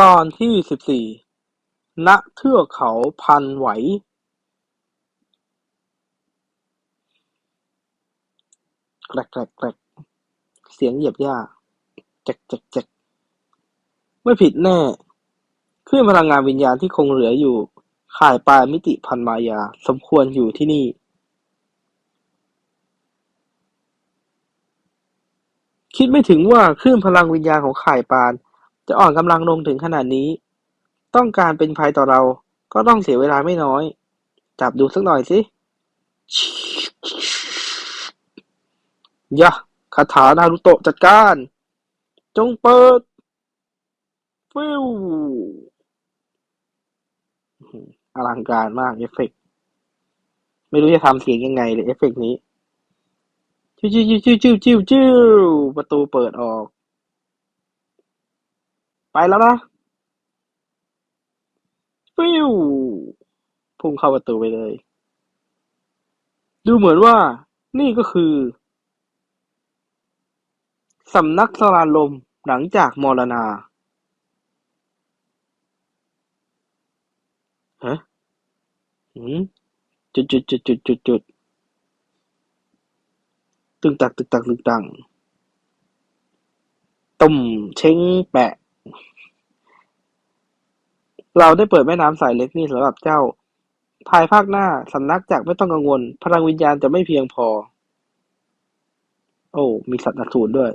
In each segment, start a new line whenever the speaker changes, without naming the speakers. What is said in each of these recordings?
ตอนที่สิบสี่ ณ เทือกเขาพันไหวแกรกแกรกแกรกเสียงเหยียบหญ้าแจกแจกแจกไม่ผิดแน่คลื่นพลังงานวิญญาณที่คงเหลืออยู่ ข่ายปลายมิติพันมายา สมควรอยู่ที่นี่ คิดไม่ถึงว่าคลื่นพลังวิญญาณของข่ายปาน จะอ่อนกำลังลงถึงขนาดนี้ ต้องการเป็นภัยต่อเราก็ต้องเสียเวลาไม่น้อย จับดูสักหน่อยสิยะคาถานารุโตะจัดการ จงเปิด ฟิวอลังการมากเอฟเฟกต์ไม่รู้จะทำเสียงยังไงเลยเอฟเฟกต์นี้ จิ้วจิ้วจิ้วจิ้วจิ้วประตูเปิดออก ไปแล้วนะฟิวพุ่งเข้าประตูไปเลย ดูเหมือนว่านี่ก็คือสำนักสลานลมหลังจากมรณาฮะหืมจุดจุดจุดจุดจุดจุดตึงตักตึกตักตึงตังตุ่มเช้งแปะ เราได้เปิดแม่น้ำสายเล็กนี่สำหรับเจ้า ภายภาคหน้าสำนักจากไม่ต้องกังวล พลังวิญญาณจะไม่เพียงพอ โอ้ มีสัตว์อสูรด้วย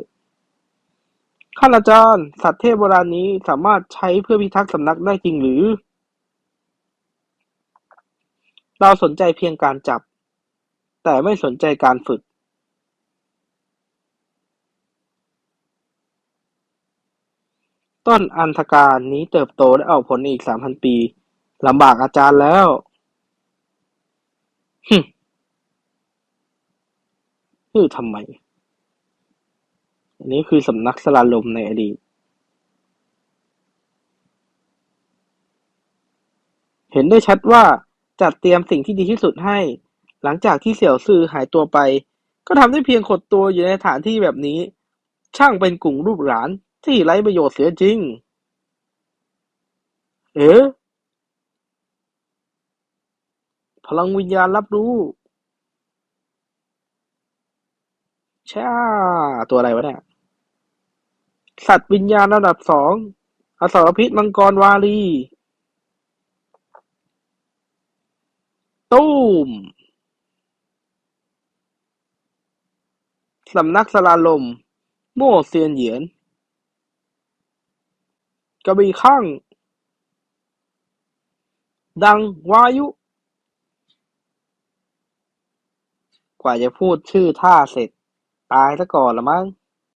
ท่านอาจารย์สัตว์เทพโบราณนี้สามารถใช้เพื่อพิทักษ์สำนักได้จริงหรือ เราสนใจเพียงการจับ แต่ไม่สนใจการฝึก ต้นอันธการนี้เติบโตและออกผลอีกสามพันปีลำบากอาจารย์แล้วฮึฮึทำไม อันนี้คือสำนักสลาลมในอดีต เห็นได้ชัดว่าจัดเตรียมสิ่งที่ดีที่สุดให้ หลังจากที่เสี่ยวซือหายตัวไป ก็ทำได้เพียงขดตัวอยู่ในสถานที่แบบนี้ ช่างเป็นกลุ่มรูปหลาน ที่ไร้ประโยชน์เสียจริง เอ๊ะพลังวิญญาณรับรู้ช่าตัวอะไรวะเนี่ย สัตว์วิญญาณระดับสอง อสรพิษมังกรวาลี ตู้มสำนักสลาลม โม่เซียนเหยียน กระบี่ข้าง ดังวายุ กว่าจะพูดชื่อท่าเสร็จ ตายซะก่อนละมั้ง